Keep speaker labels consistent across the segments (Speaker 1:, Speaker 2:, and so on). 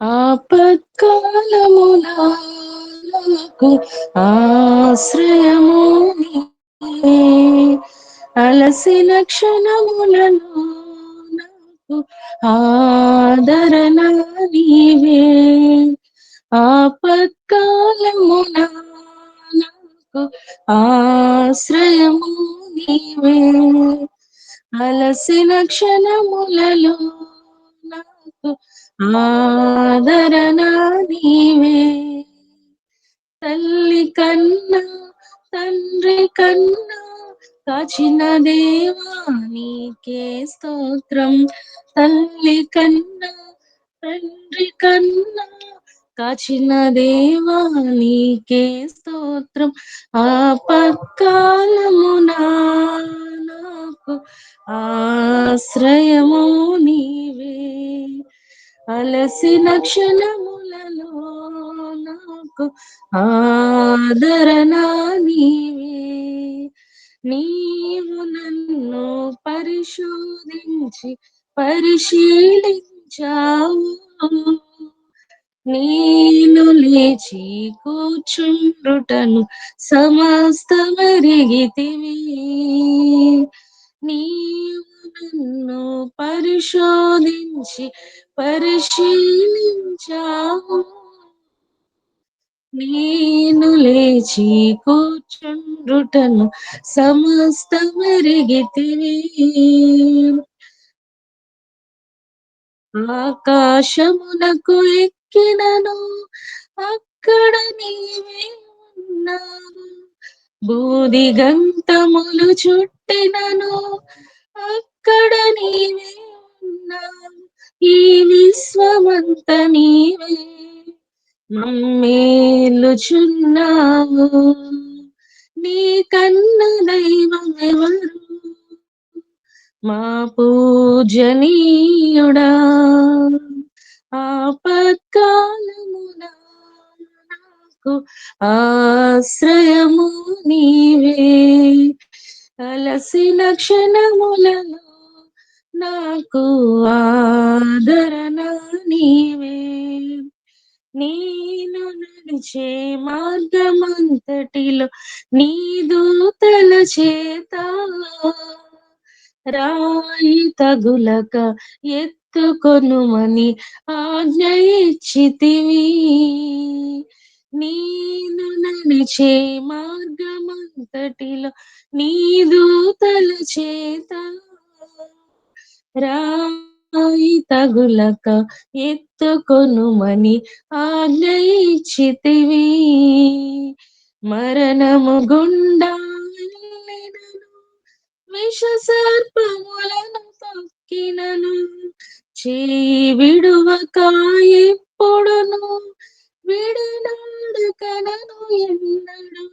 Speaker 1: ఆపత్కాలమున ఆశ్రయము అలసిన క్షణములను నాకు ఆదరణ నీవే. ఆపత్కాలమున నాకు ఆశ్రయము నీవే. అలసిన క్షణములలో ఆదరణ నీవే తల్లి కన్నా తండ్రి కన్నా కాచిన దేవా నీకే స్తోత్రం. తల్లి కన్నా తండ్రి కన్నా కాచిన దేవా నీకే స్తోత్రం. ఆపత్కాలమునా నాకు ఆశ్రయము నీ అలసిన క్షణములలో నాకు ఆదరణ నీవే. నీవు నన్ను పరిశోధించి పరిశీలించావు. నేను లేచి కూర్చుండుటను సమస్తమరిగితివి. నీవు పరిశోధించి పరిశీలించావు. నేను లేచి కూర్చుండుటను సమస్త మరిగితే ఆకాశమునకు ఎక్కినను అక్కడ నీవే ఉన్నావు. బూది గంతములు చుట్టినను అక్కడ నీవే ఉన్నావు ఈ విశ్వమంత నీవే. మమ్మేలుచున్నావు నీ కన్న దైవం ఎవరు? మా పూజనీయుడా. ఆపత్కాలమున నాకు ఆశ్రయము నీవే. అలసిన క్షణములలో నాకు ఆదరణ నీవే. నేను నడిచే మార్గమంతటిలో నీ దూతల చేత రాయి తగులక ఎత్తుకొనుమని ఆజ్ఞ ఇచ్చితివి. నేను నడిచే మార్గమంతటిలో నీ దూతల చేత రాయి తగులక ఎత్తుకొనుమని ఆజ్ఞ మరణము గుండా విష సర్పములను తొక్కినను చేయి విడువక ఎప్పుడును విడనాడకనను ఎన్నడును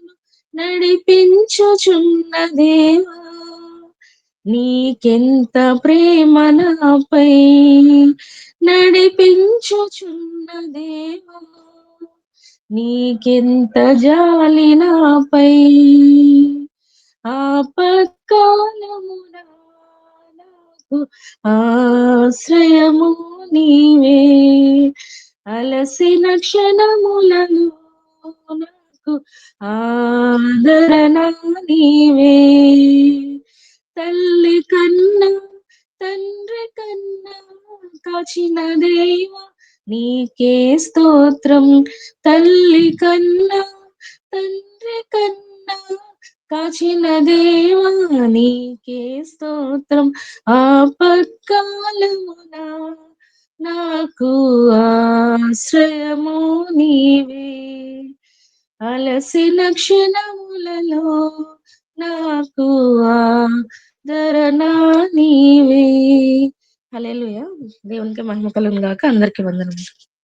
Speaker 1: నడిపించుచున్న దేవా. నీకెంత ప్రేమ నాపై నడిపించుచున్న దేవా నీకెంత జాలి నాపై ఆపత్కాలమున నాకు ఆశ్రయము నీవే. అలసిన క్షణములను నాకు ఆదరణ నీవే. తల్ కాచిన దేవ నీకే స్తోత్రం. తల్లి కన్నా తండ్రి కన్నా కాచిన దేవ నీకే స్తోత్రం. ఆపత్కాలమున నాకు ఆశ్రయము నీవే. అలసిన క్షణములలో నాకు ఆదరణ నీవే. హల్లెలూయా. దేవునికి మహిమ కలుగును గాక. అందరికి వందనములు.